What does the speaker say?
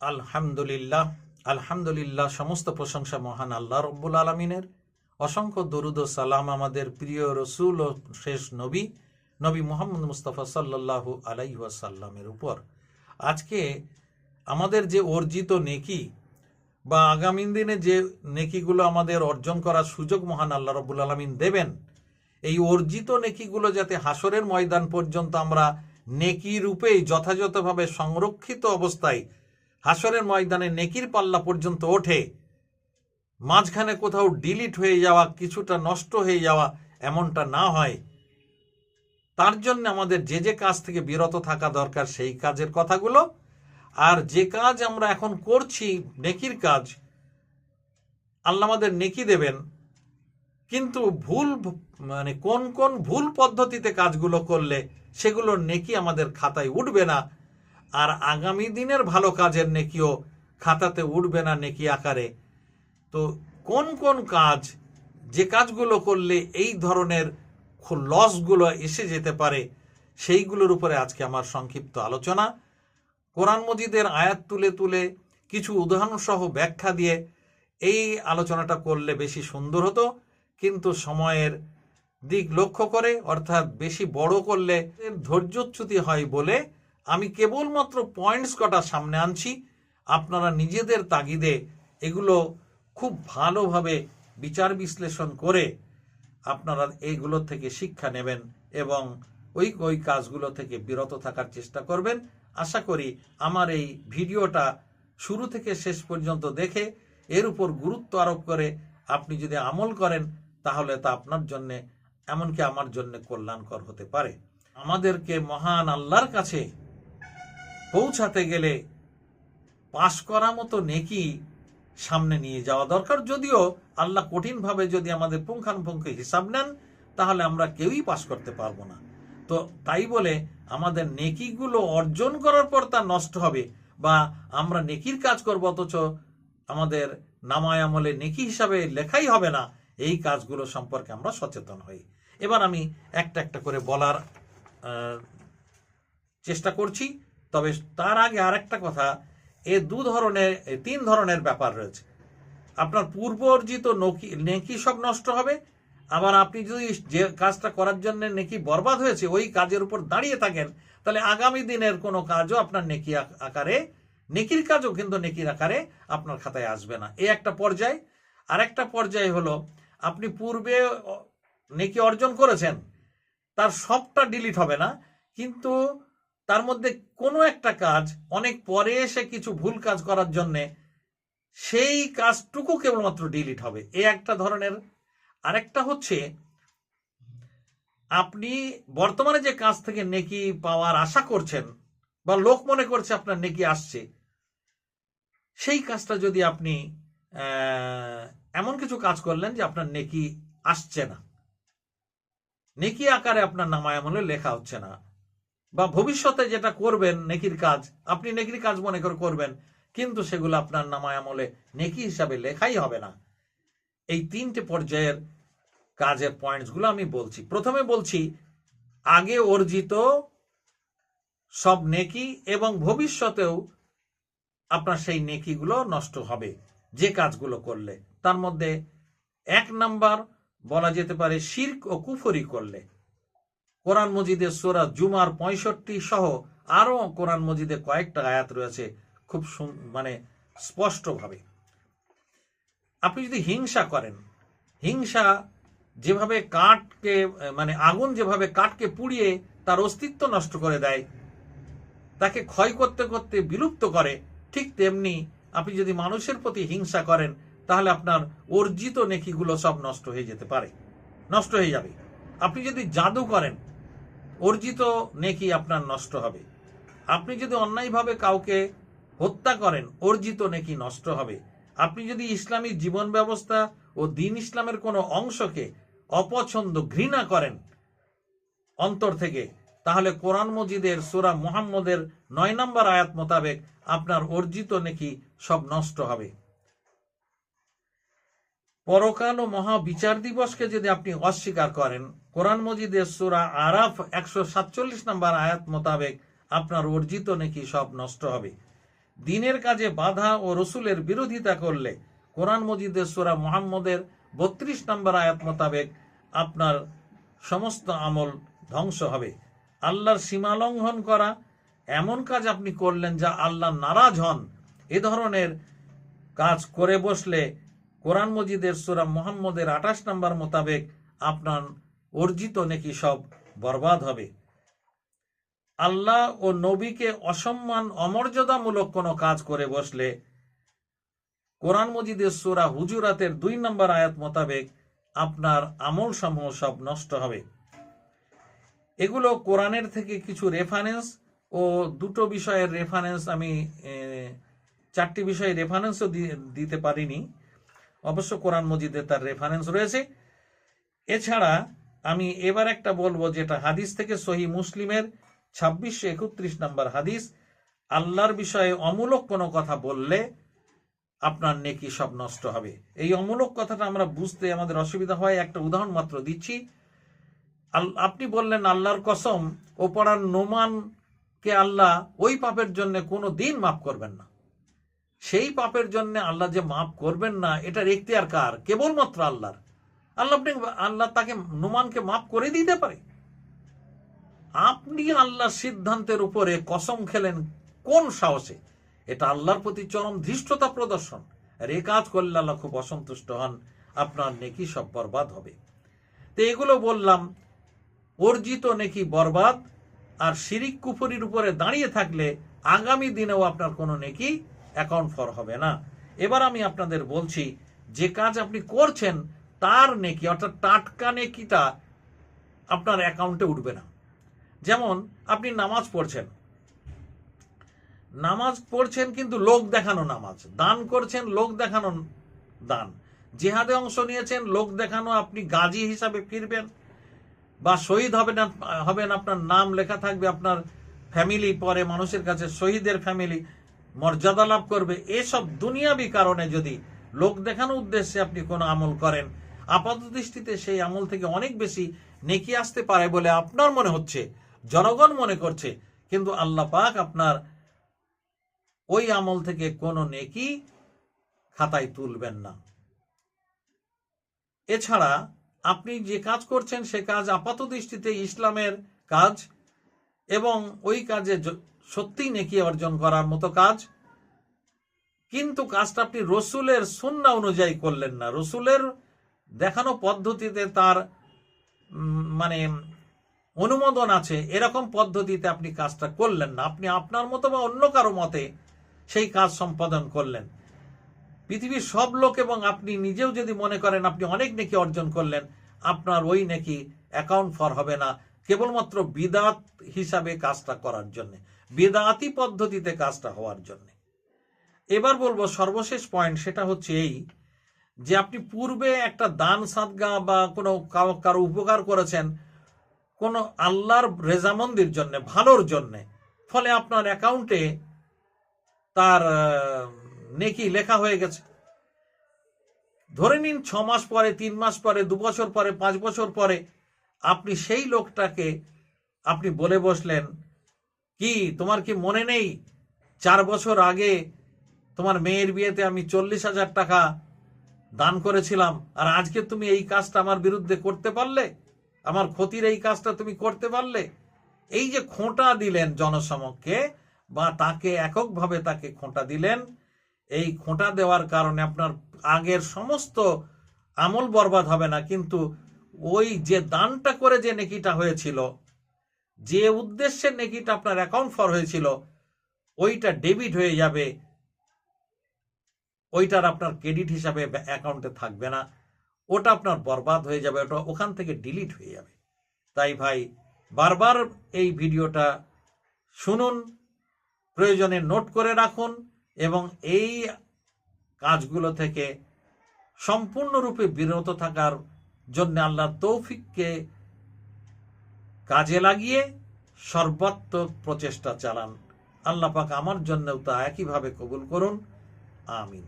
আলহামদুলিল্লাহ আলহামদুলিল্লাহ, সমস্ত প্রশংসা মহান আল্লাহ রব্বুল আলমিনের। অসংখ্য দরুদ সালাম আমাদের প্রিয় রসুল ও শেষ নবী নবী মোহাম্মদ মুস্তাফা সাল্লাল্লাহু আলাইহি ওয়াসাল্লামের উপর। আজকে আমাদের যে অর্জিত নেকি বা আগামী দিনে যে নেকিগুলো আমাদের অর্জন করার সুযোগ মহান আল্লাহ রব্বুল আলমিন দেবেন, এই অর্জিত নেকিগুলো যাতে হাসরের ময়দান পর্যন্ত আমরা নেকি রূপেই যথাযথভাবে সংরক্ষিত অবস্থায় হাসরের ময়দানে নেকির পাল্লা পর্যন্ত ওঠে। মাঝখানে কোথাও ডিলিট হয়ে যাওয়া, কিছুটা নষ্ট হয়ে যাওয়া এমনটা না হয়। তার জন্য আমাদের যে যে কাজ থেকে বিরত থাকা দরকার সেই কাজের কথাগুলো। আর যে কাজ আমরা এখন করছি, নেকির কাজ, আল্লাহ আমাদের নেকি দেবেন। কিন্তু ভুল মানে কোন কোন ভুল পদ্ধতিতে কাজগুলো করলে সেগুলো নেকি আমাদের খাতায় উঠবে না। আর আগামী দিনের ভালো কাজের নেকিও খাতাতে উঠবে না নেকি আকারে। তো কোন কোন কাজ, যে কাজগুলো করলে এই ধরনের লসগুলো এসে যেতে পারে, সেইগুলোর উপরে আজকে আমার সংক্ষিপ্ত আলোচনা। কোরআন মজিদের আয়াত তুলে তুলে কিছু উদাহরণ সহ ব্যাখ্যা দিয়ে এই আলোচনাটা করলে বেশি সুন্দর হতো, কিন্তু সময়ের দিক লক্ষ্য করে, অর্থাৎ বেশি বড় করলে ধৈর্যচ্যুতি হয় বলে আমি কেবলমাত্র পয়েন্টস কটা সামনে আনছি। আপনারা নিজেদের তাগিদে এগুলো খুব ভালোভাবে বিচার বিশ্লেষণ করে আপনারা এইগুলো থেকে শিক্ষা নেবেন এবং ওই ওই কাজগুলো থেকে বিরত থাকার চেষ্টা করবেন। আশা করি আমার এই ভিডিওটা শুরু থেকে শেষ পর্যন্ত দেখে এর উপর গুরুত্ব আরোপ করে আপনি যদি আমল করেন, তাহলে তা আপনার জন্যে, এমনকি আমার জন্য কল্যাণকর হতে পারে। আমাদেরকে মহান আল্লাহর কাছে পৌঁছাতে গেলে পাশ করা মতো নেকি সামনে নিয়ে যাওয়া দরকার। যদিও আল্লাহ কঠিনভাবে যদি আমাদের পুঙ্খানুপুঙ্খ হিসাব নেন, তাহলে আমরা কেউই পাশ করতে পারব না। তো তাই বলে আমাদের নেকিগুলো অর্জন করার পর তা নষ্ট হবে বা আমরা নেকির কাজ করব, অথচ আমাদের নামায় আমলে নেকি হিসাবে লেখাই হবে না। এই কাজগুলো সম্পর্কে আমরা সচেতন হই। এবার আমি একটা একটা করে বলার চেষ্টা করছি। তবে তার আগে আরেকটা কথা, এ দু ধরনের তিন ধরনের ব্যাপার রয়েছে। আপনার পূর্ব অর্জিত নকি, নেকি সব নষ্ট হবে, আবার আপনি যদি যে কাজটা করার জন্য নেকি বরবাদ হয়েছে, ওই কাজের উপর দাঁড়িয়ে থাকেন, তাহলে আগামী দিনের কোনো কাজও আপনার নেকি আকারে, নেকির কাজও কিন্তু নেকির আকারে আপনার খাতায় আসবে না। এই একটা পর্যায়। আরেকটা পর্যায় হলো, আপনি পূর্বে নেকি অর্জন করেছেন, তার সবটা ডিলিট হবে না, কিন্তু তার মধ্যে কোনো একটা কাজ অনেক পরে এসে কিছু ভুল কাজ করার জন্যে সেই কাজটুকু কেবলমাত্র ডিলিট হবে। এ একটা ধরনের। আরেকটা হচ্ছে, আপনি বর্তমানে যে কাজ থেকে নেকি পাওয়ার আশা করছেন বা লোক মনে করছে আপনার নেকি আসছে, সেই কাজটা যদি আপনি এমন কিছু কাজ করলেন যে আপনার নেকি আসছে না। নেকি আকারে আপনার নামায় আমলে লেখা হচ্ছে না। বা ভবিষ্যতে যেটা করবেন নেকির কাজ, আপনি নেকির কাজ মনে করে করবেন, কিন্তু সেগুলো আপনার নামায় আমলে নেকি হিসাবে লেখাই হবে না। এই তিনটে পর্যায়ের কাজের পয়েন্টসগুলো আমি বলছি। প্রথমে বলছি, আগে অর্জিত সব নেকি এবং ভবিষ্যতেও আপনার সেই নেকিগুলো নষ্ট হবে, যে কাজগুলো করলে। তার মধ্যে এক নাম্বার বলা যেতে পারে শির্ক ও কুফরি করলে। কোরআন মজিদের সোরা জুমার পঁয়ষট্টি সহ আরও কোরআন মজিদে কয়েকটা আয়াত রয়েছে খুব মানে স্পষ্টভাবে। আপনি যদি হিংসা করেন, হিংসা যেভাবে কাঠকে মানে আগুন যেভাবে কাঠকে পুড়িয়ে তার অস্তিত্ব নষ্ট করে দেয়, তাকে ক্ষয় করতে করতে বিলুপ্ত করে, ঠিক তেমনি আপনি যদি মানুষের প্রতি হিংসা করেন, তাহলে আপনার অর্জিত নেকিগুলো সব নষ্ট হয়ে যেতে পারে, নষ্ট হয়ে যাবে। আপনি যদি জাদু করেন অর্জিত নেকি আপনার নষ্ট হবে। আপনি যদি অন্যায়ভাবে কাউকে হত্যা করেন, অর্জিত নেকি নষ্ট হবে। আপনি যদি ইসলামী জীবন ব্যবস্থা ও দিন ইসলামের কোনো অংশকে অপছন্দ, ঘৃণা করেন অন্তর থেকে, তাহলে কোরআন মজিদের সুরা মুহাম্মদের নয় নম্বর আয়াত মোতাবেক আপনার অর্জিত নেকি সব নষ্ট হবে। পরকাল ও মহাবিচার দিবসকে যদি আপনি অস্বীকার করেন কোরআন মজিদের সুরা আরাফ একশো সাতচল্লিশ নম্বর আয়াত মোতাবেক আপনার অর্জিত নাকি সব নষ্ট হবে। দিনের কাজে বাধা ও রসুলের বিরোধিতা করলে কোরআন মজিদের সুরা মোহাম্মদের বত্রিশ নম্বর আয়াত মোতাবেক আপনার সমস্ত আমল ধ্বংস হবে। আল্লাহর সীমা লঙ্ঘন করা এমন কাজ আপনি করলেন যা আল্লাহ নারাজ হন। এ ধরনের কাজ করে বসলে কোরআন মজিদের সুরা মোহাম্মদের আঠাশ নম্বর মোতাবেক আপনার অর্জিত নাকি সব বরবাদ হবে? আল্লাহ ও নবীকে অসম্মান, অমর্যাদামূলক কোনো কাজ করে বসলে কোরআন মজিদের সুরা হুজুরাতের দুই নম্বর আয়াত মোতাবেক আপনার আমল সমূহ সব নষ্ট হবে। এগুলো কোরআনের থেকে কিছু রেফারেন্স ও দুটো বিষয়ের রেফারেন্স আমি চারটি বিষয়ে রেফারেন্সও দিতে পারিনি। অবশ্য কোরআন মজিদে তার রেফারেন্স রয়েছে। এছাড়া আমি এবার একটা বলব যেটা হাদিস থেকে সহি মুসলিমের ছাব্বিশশো একত্রিশ নম্বর হাদিস, আল্লাহর বিষয়ে অমূলক কোনো কথা বললে আপনার নেকি সব নষ্ট হবে। এই অমূলক কথাটা আমরা বুঝতে আমাদের অসুবিধা হয়। একটা উদাহরণ মাত্র দিচ্ছি। আপনি বললেন আল্লাহর কসম ও পড়ার নোমানকে আল্লাহ ওই পাপের জন্য কোনো দিন মাফ করবেন না। সেই পাপের জন্য আল্লাহ যে মাফ করবেন না, এটার এখতিয়ার কার? কেবলমাত্র আল্লাহর। আল্লাহ আপনি, আল্লাহ তাকে নোমানকে মাফ করে দিতে পারে। আপনি আল্লাহর সিদ্ধান্তের উপরে কসম খেলেন কোন সাহসে? এটা আল্লাহর প্রতি চরম ধৃষ্টতা প্রদর্শন। আর এ কাজ করলে আল্লাহ খুব অসন্তুষ্ট হন, আপনার নেকি সব বরবাদ হবে। তো এগুলো বললাম, অর্জিত নেকি বরবাদ আর শিরিক কুফরির উপরে দাঁড়িয়ে থাকলে আগামী দিনেও আপনার কোনো নেকি অ্যাকাউন্ট ফর হবে না। এবার আমি আপনাদের বলছি, যে কাজ আপনি করছেন তার নেকি, অর্থাৎ টাটকা নেকিটা আপনার অ্যাকাউন্টে উঠবে না। যেমন আপনি নামাজ পড়ছেন। নামাজ পড়ছেন কিন্তু লোক দেখানো নামাজ। দান করছেন, লোক দেখানো দান। জেহাদে অংশ নিয়েছেন, লোক দেখানো আপনি গাজী হিসাবে ফিরবেন। বা শহীদ হবেন হবেন আপনার নাম লেখা থাকবে, আপনার ফ্যামিলি পরে মানুষের কাছে, শহীদের ফ্যামিলি, মর্যাদা লাভ করবে। এসব দুনিয়াবি কারণে যদি লোক দেখানো উদ্দেশ্যে আপনি কোনো আমল করেন আপাত দৃষ্টিতে সেই আমল থেকে অনেক বেশি নেকি আসতে পারে বলে আপনার মনে হচ্ছে, জনগণ মনে করছে। কিন্তু আল্লাহ পাক আপনার ওই আমল থেকে কোনো নেকি খাতায় তুলবেন না। এছাড়া আপনি যে কাজ করছেন, সে কাজ আপাত দৃষ্টিতে ইসলামের কাজ এবং ওই কাজে সত্যিই নেকি অর্জন করার মতো কাজ। কিন্তু কাজটা আপনি রসুলের সুন্না অনুযায়ী করলেন না। রসুলের দেখানো পদ্ধতিতে তার মানে অনুমোদন আছে, এরকম পদ্ধতিতে আপনি কাজটা করলেন না। আপনি আপনার মতো বা অন্য কারও মতে সেই কাজ সম্পাদন করলেন। পৃথিবীর সব লোক এবং আপনি নিজেও যদি মনে করেন আপনি অনেক নেকি অর্জন করলেন, আপনার ওই নেকি অ্যাকাউন্ট ফর হবে না। কেবলমাত্র বিদাত হিসাবে কাজটা করার জন্য, বেদাতি পদ্ধতিতে কাজটা হওয়ার জন্য। এবার বলব সর্বশেষ পয়েন্ট সেটা হচ্ছে এই যে আপনি পূর্বে একটা দান সাদগা বা কোনো কারও কারও উপকার করেছেন, কোনো আল্লাহর রেজামন্দির জন্য, ভালোর জন্য, ফলে আপনার অ্যাকাউন্টে তার নেকি লেখা হয়ে গেছে। ধরে নিন ছ মাস পরে, তিন মাস পরে, দু বছর পরে, পাঁচ বছর পরে আপনি সেই লোকটাকে আপনি বলে বসলেন, কি, তোমার কি মনে নেই? চার বছর আগে তোমার মেয়ের বিয়েতে আমি চল্লিশ হাজার টাকা দান করেছিলাম, আর আজকে তুমি এই কাজটা আমার বিরুদ্ধে করতে পারলে, আমার ক্ষতির এই কাজটা তুমি করতে পারলে। এই যে খোঁটা দিলেন জনসমক্ষে, বা তাকে এককভাবে তাকে খোঁটা দিলেন, এই খোঁটা দেওয়ার কারণে আপনার আগের সমস্ত আমল বরবাদ হবে না, কিন্তু ওই যে দানটা করে যে নেকিটা হয়েছিল, যে উদ্দেশ্যে নেকিটা আপনার অ্যাকাউন্ট ফর হয়েছিল, ওইটা ডেবিট হয়ে যাবে ওইটার আপনার ক্রেডিট হিসাবে অ্যাকাউন্টে থাকবে না। ওটা আপনার বরবাদ হয়ে যাবে, ওটা ওখান থেকে ডিলিট হয়ে যাবে। তাই ভাই, বারবার এই ভিডিওটা শুনুন, প্রয়োজনে নোট করে রাখুন এবং এই কাজগুলো থেকে সম্পূর্ণরূপে বিরত থাকার জন্য আল্লাহ তৌফিককে কাজে লাগিয়ে সর্বাত্মক প্রচেষ্টা চালান। আল্লাহ পাক আমার জন্যও তা একইভাবে কবুল করুন। আমিন।